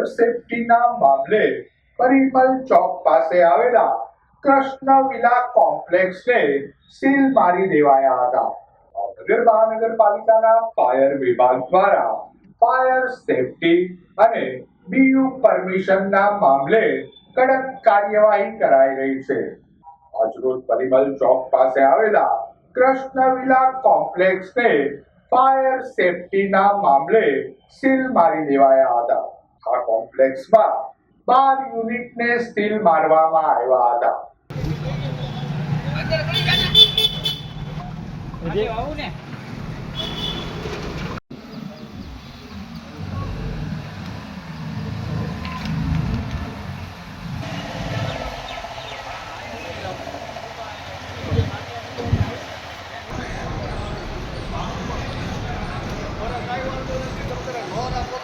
Fire સેફટીના મામલે પરિમલ ચોક પાસે આવેલા કૃષ્ણ વિલા કોમ્પ્લેક્સને સીલ મારી દેવાયા હતા. ભાવનગર મહાનગરપાલિકાના ફાયર વિભાગ દ્વારા ફાયર સેફટી અને બીયુ પરમિશનના મામલે કડક કાર્યવાહી કરાઈ રહી છે. આજરોજ પરિમલ ચોક પાસે આવેલા કૃષ્ણ વિલા કોમ્પ્લેક્સને ફાયર સેફટીના મામલે સીલ મારી દેવાયા હતા. આ કોમ્પ્લેક્સમાં બાર યુનિટને સ્ટીલ મારવામાં આવ્યા હતા. Ahora,